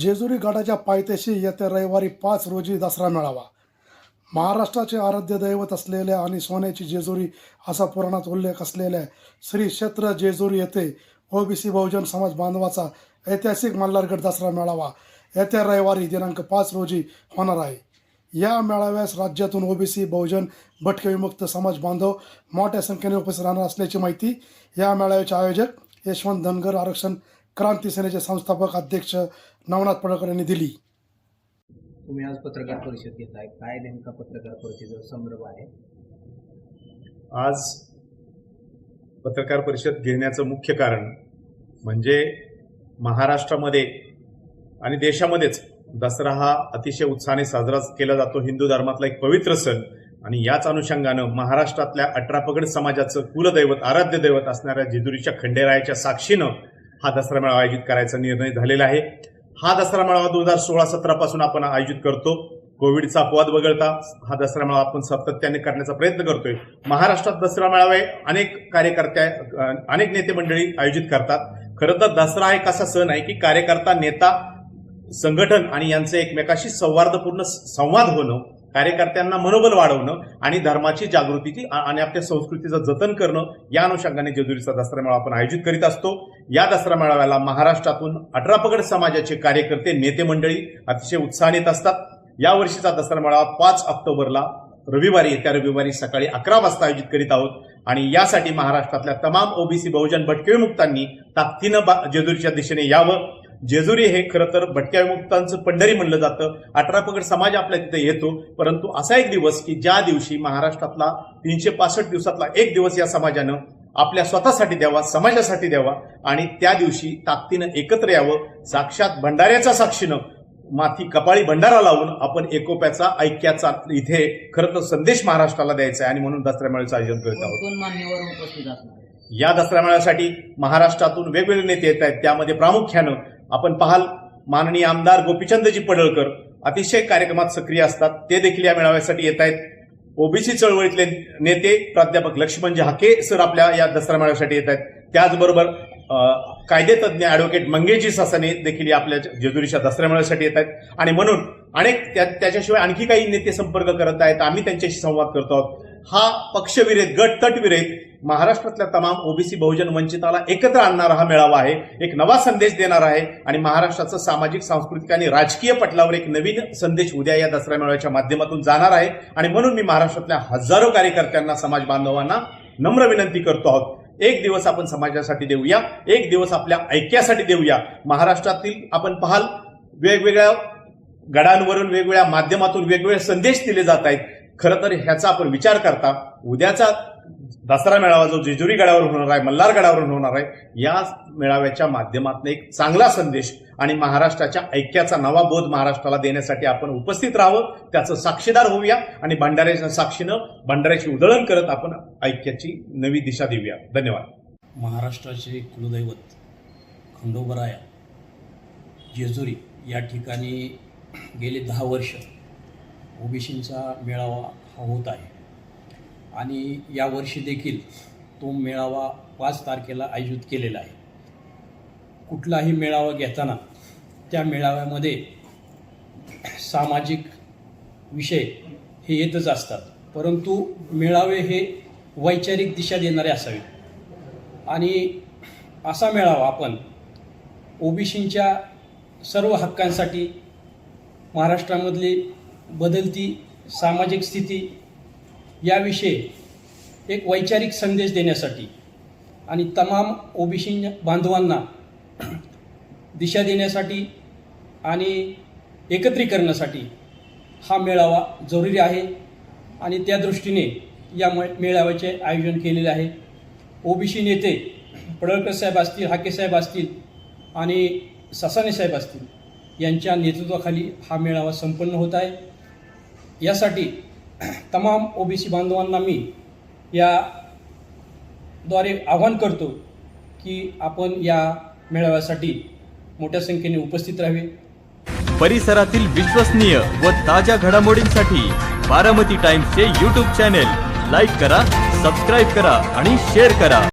जेजुरी गडाच्या पायथ्याशी येत्या रविवारी पाच रोजी दसरा मेळावा. महाराष्ट्राचे आराध्य दैवत असलेल्या आणि सोन्याची जेजुरी असा पुराणात उल्लेख असलेल्या श्री क्षेत्र जेजुरी येथे ओबीसी बहुजन समाज बांधवाचा ऐतिहासिक मल्हारगड दसरा मेळावा येत्या रविवारी दिनांक पाच रोजी होणार आहे. या मेळाव्यास राज्यातून ओबीसी बहुजन भटके विमुक्त समाज बांधव मोठ्या संख्येने उपस्थित राहणार असल्याची माहिती या मेळाव्याचे आयोजक यशवंत धनगर आरक्षण क्रांती सेनेचे संस्थापक अध्यक्ष नवनाथ पडळकर यांनी दिली. तुम्ही आज पत्रकार परिषद घेत आहे. काय नेमका पत्रकार परिषदेचा संदर्भ आहे? आज पत्रकार परिषद घेण्याचं मुख्य कारण म्हणजे महाराष्ट्रामध्ये आणि देशामध्येच दसरा हा अतिशय उत्साहाने साजरा केला जातो. हिंदू धर्मातला एक पवित्र सण आणि याच अनुषंगानं महाराष्ट्रातल्या अठरा पगड समाजाचं कुलदैवत आराध्य दैवत असणाऱ्या जेजुरीच्या खंडेरायाच्या साक्षीनं हा दसरा मेळावा आयोजित करायचा निर्णय झालेला आहे. हा दसरा मेळावा दोन हजार सोळा सतरा पासून आपण आयोजित करतो. कोविडचा अपवाद वगळता हा दसरा मेळावा आपण सातत्याने करण्याचा प्रयत्न करतोय. महाराष्ट्रात दसरा मेळावे अनेक कार्यकर्त्या अनेक नेते मंडळी आयोजित करतात. खरं तर दसरा एक असा सण आहे की कार्यकर्ता नेता संघटन आणि यांचे एकमेकाशी सौहार्दपूर्ण संवाद होणं कार्यकर्त्यांना मनोबल वाढवणं आणि धर्माची जागृतीची आणि आपल्या संस्कृतीचं जतन करणं या अनुषंगाने जेजुरीचा दसरा मेळावा आपण आयोजित करीत असतो. या दसरा मेळाव्याला महाराष्ट्रातून अठरा पगड समाजाचे कार्यकर्ते नेते मंडळी अतिशय उत्साहाने येत असतात. या वर्षीचा दसरा मेळावा पाच ऑक्टोबरला रविवारी येत्या रविवारी सकाळी अकरा वाजता आयोजित करीत आहोत. आणि यासाठी महाराष्ट्रातल्या तमाम ओबीसी बहुजन भटके मुक्तांनी ताकदीनं बा- जेजुरीच्या दिशेने यावं. जेजुरी हे खरं तर भटक्या विमुक्तांचं पंढरी म्हणलं जातं. अठरा पगड समाज आपल्या तिथे येतो. परंतु असा एक दिवस की ज्या दिवशी महाराष्ट्रातला तीनशे पासष्ट दिवसातला एक दिवस या समाजानं आपल्या स्वतःसाठी द्यावा समाजासाठी द्यावा आणि त्या दिवशी ताकदीनं एकत्र यावं साक्षात भंडाऱ्याच्या साक्षीनं माथी कपाळी भंडारा लावून आपण एकोप्याचा ऐक्याचा इथे खरं तर संदेश महाराष्ट्राला द्यायचा आहे आणि म्हणून दसऱ्या मेळ्याचं आयोजन करत आहोत? या दसरा मेळ्यासाठी महाराष्ट्रातून वेगवेगळे नेते येत आहेत. त्यामध्ये प्रामुख्यानं आपण पाहाल माननीय आमदार गोपीचंदजी पडळकर अतिशय कार्यक्रमात सक्रिय असतात. ते देखील या मेळाव्यासाठी येत आहेत. ओबीसी चळवळीतले नेते प्राध्यापक लक्ष्मणजी हाके सर आपल्या या दसरा मेळाव्यासाठी येत आहेत. त्याचबरोबर कायदेतज्ञ ॲडव्होकेट मंगेशजी ससाने देखील या आपल्या जेजुरीच्या दसऱ्या मेळाव्यासाठी येत आहेत. आणि म्हणून अनेक त्या- त्याच्याशिवाय आणखी काही नेते संपर्क करत आहेत. आम्ही त्यांच्याशी संवाद करतो आहोत. हा पक्षविरहित गट तटविरहित महाराष्ट्रातल्या तमाम ओबीसी बहुजन वंचिताला एकत्र आणणारा हा मेळावा आहे. एक नवा संदेश देणार आहे आणि महाराष्ट्राचं सामाजिक सांस्कृतिक आणि राजकीय पटलावर एक नवीन संदेश उद्या या दसरा मेळाव्याच्या माध्यमातून जाणार आहे. आणि म्हणून मी महाराष्ट्रातल्या हजारो कार्यकर्त्यांना समाज बांधवांना नम्र विनंती करतो आहोत. एक दिवस आपण समाजासाठी देऊया एक दिवस आपल्या ऐक्यासाठी देऊया. महाराष्ट्रातील आपण पाहाल वेगवेगळ्या गडांवरून वेगवेगळ्या माध्यमातून वेगवेगळे संदेश दिले जात आहेत. खरं तर ह्याचा आपण विचार करता उद्याचा दसरा मेळावा जो जेजुरी गडावरून होणार आहे मल्हार गडावरून होणार आहे या मेळाव्याच्या माध्यमातून एक चांगला संदेश आणि महाराष्ट्राच्या ऐक्याचा नवा बोध महाराष्ट्राला देण्यासाठी आपण उपस्थित राहावं त्याचं साक्षीदार होऊया आणि भंडाऱ्याच्या साक्षीनं भंडाऱ्याची उधळण करत आपण ऐक्याची नवी दिशा देऊया. धन्यवाद. महाराष्ट्राचे कुलदैवत खंडोबराया जेजुरी या ठिकाणी गेले दहा वर्ष ओबीसींचा मेळावा हा होत आहे. आणि यावर्षी देखील तो मेळावा पाच तारखेला आयोजित केलेला आहे. कुठलाही मेळावा घेताना त्या मेळाव्यामध्ये सामाजिक विषय हे येतच असतात. परंतु मेळावे हे वैचारिक दिशा देणारे असावेत. आणि असा मेळावा आपण ओबीसींच्या सर्व हक्कांसाठी महाराष्ट्रामधली बदलती सामाजिक स्थिती याविषयी एक वैचारिक संदेश देण्यासाठी आणि तमाम ओबीसी बांधवांना दिशा देण्यासाठी आणि एकत्रीकरणासाठी हा मेळावा जरुरी आहे आणि त्या दृष्टीने या मे मेळाव्याचे आयोजन केलेले आहे. ओबीसी नेते पडळकर साहेब असतील हाके साहेब असतील आणि ससाने साहेब असतील यांच्या नेतृत्वाखाली हा मेळावा संपन्न होत आहे. यासाठी तमाम ओबीसी बांधवांना मी याद्वारे आवाहन करतो की आपण या मेळाव्यासाठी मोठ्या संख्येने उपस्थित राहावे. परिसरातील विश्वसनीय व ताज्या घडामोडींसाठी बारामती टाइम्सचे यूट्यूब चॅनेल लाईक करा सबस्क्राईब करा आणि शेअर करा.